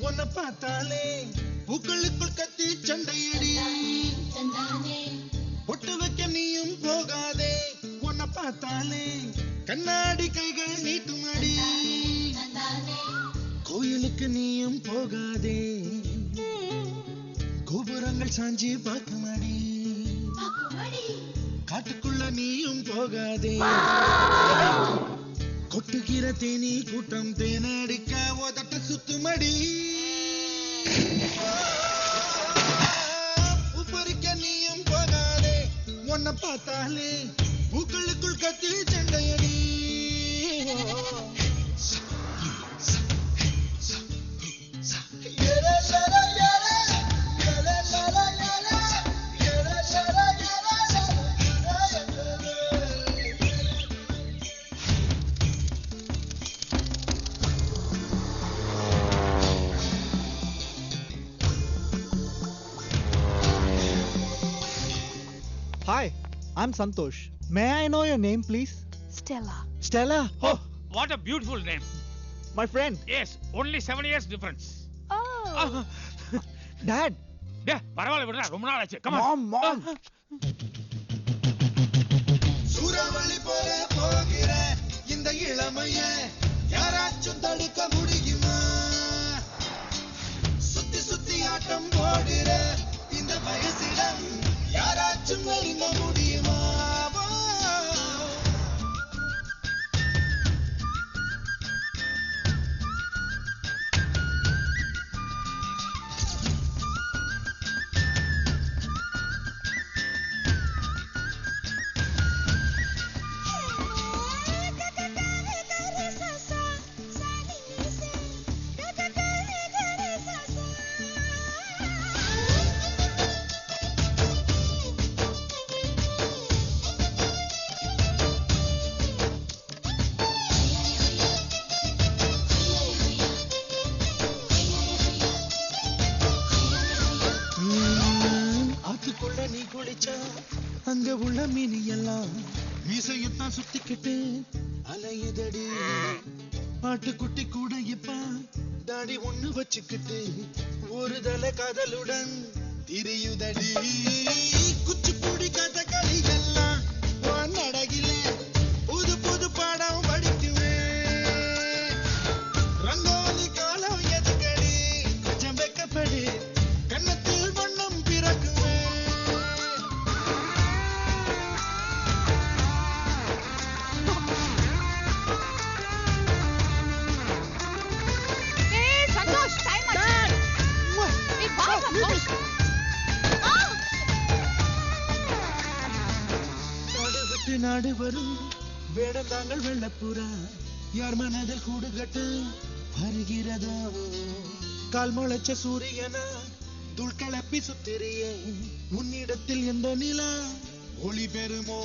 உன்னை பார்த்தாலே பூக்களுக்குள் கத்தி சண்டையடி. பொட்டு வைக்க நீயும் போகாதே. உன்னை பார்த்தாலே கண்ணாடி கைகள் நீட்டுமடி. கோயிலுக்கு நீயும் போகாதே. கோபுரங்கள் சாஞ்சி பார்க்குமடி. காட்டுக்குள்ள நீயும் போகாதே. கொட்டுகிற தேனி கூட்டம் தேனடிக்க உதட்ட சுத்துமடி உப்பரிக்க நீயும் போகாதே உன்னை பார்த்தாலே பூக்களுக்குள் கத்தி சண்டையடி. Hi, I'm Santosh. May I know your name, please? Stella. Stella. Oh, what a beautiful name. my friend. Yes, only seven years difference. Oh. Dad. டே பரவாயில்ல விடுறா ரொம்ப நாள் ஆச்சு கமா Mom, mom. சூறாவளி மீசையத்தான் சுத்திக்கிட்டு அலையுதடி. ஆட்டுக்குட்டி கூட இப்ப. தாடி ஒண்ணு வச்சுக்கிட்டு ஒரு தலை காதலுடன் திரியுதடி. குச்சிப்புடி கதை எல்லாம் விட்டு நாடு வரும். வேடம் தாங்கள் வெள்ளப்புறா. யார் மனதில் கூடு கட்டு வருகிறதோ? கால் முளைச்ச சூரியனா துள் கிளப்பி சுத்திரியே உன்னிடத்தில் எந்த நிலா? ஒளி பெறுமோ?